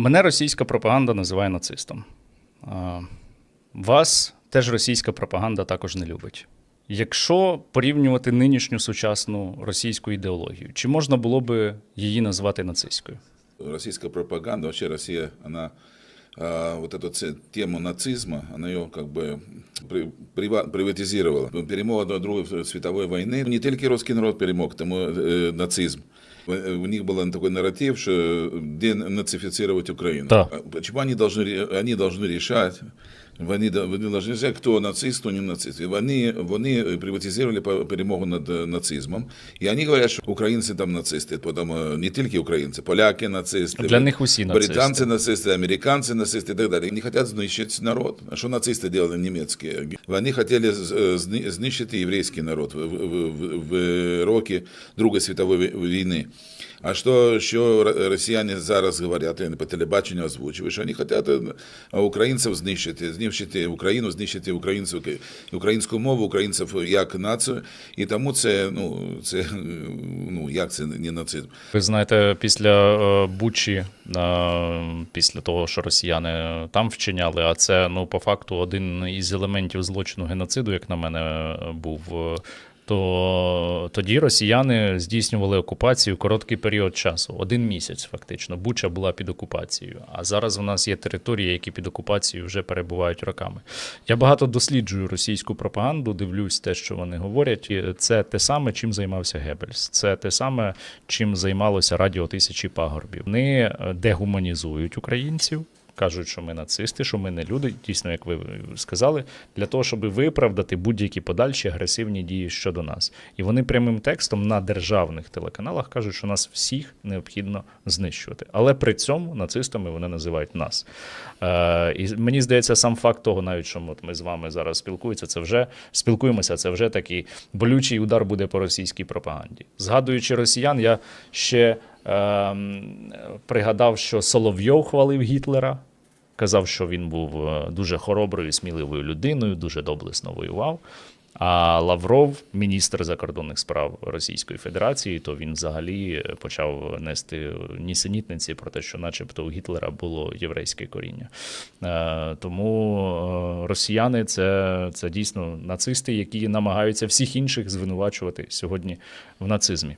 Мене російська пропаганда називає нацистом. Вас теж російська пропаганда також не любить. Якщо порівнювати нинішню сучасну російську ідеологію, чи можна було би її назвати нацистською? Российская пропаганда, вообще Россия, она а, вот эту тему нацизма, она ее как бы при- прива- приватизировала. Перемога до Другої світової війни. Не тільки русский народ перемог, тому е, нацизм. У у них был такой нарратив, что денацифицировать Украину. Да. А Почему они должны, ре- они должны решать, вони, вони должны решать, хто нацист, хто не нацист. Вони, вони приватизировали по- перемогу над е, нацизмом. І вони говорять, що українці там нацисти. Потім е, не тільки українці, поляки нацисти. Для них усі нацисти. Британці нацисти, американці нацисти і так далі. Вони хочуть знищити народ. А що нацисти робили німецькі? Вони хотіли е, знищити єврейський народ в, в, в, в роки Другої світової війни. А що, що росіяни зараз говорять, і по телебаченню озвучують, що вони хочуть українців знищити, знищити Україну, знищити українців, українську мову, українців як націю. І тому це, ну, це, ну, як це не нацизм? Ви знаєте, після е, Бучі, е, після того, що росіяни там вчиняли, а це ну по факту один із елементів злочину геноциду, як на мене, е, був. То тоді росіяни здійснювали окупацію короткий період часу, один місяць, фактично. Буча була під окупацією. А зараз у нас є території, які під окупацією вже перебувають роками. Я багато досліджую російську пропаганду, дивлюсь те, що вони говорять. І це те саме, чим займався Геббельс. Це те саме, чим займалося Радіо Тисячі Пагорбів. Вони е, дегуманізують українців. Кажуть, що ми нацисти, що ми не люди, дійсно, як ви сказали, для того, щоб виправдати будь-які подальші агресивні дії щодо нас. І вони прямим текстом на державних телеканалах кажуть, що нас всіх необхідно знищувати. Але при цьому нацистами вони називають нас. Е, і мені здається, сам факт того, навіть що от ми з вами зараз спілкуємося, це вже спілкуємося, це вже такий болючий удар буде по російській пропаганді. Згадуючи росіян, я ще пригадав, що Соловйов хвалив Гітлера. Казав, що він був е, дуже хороброю сміливою людиною, дуже доблесно воював. А Лавров, міністр закордонних справ Російської Федерації, то він взагалі почав нести нісенітниці про те, що, начебто, у Гітлера було єврейське коріння. Е, Тому е, росіяни це, це дійсно нацисти, які намагаються всіх інших звинувачувати сьогодні в нацизмі.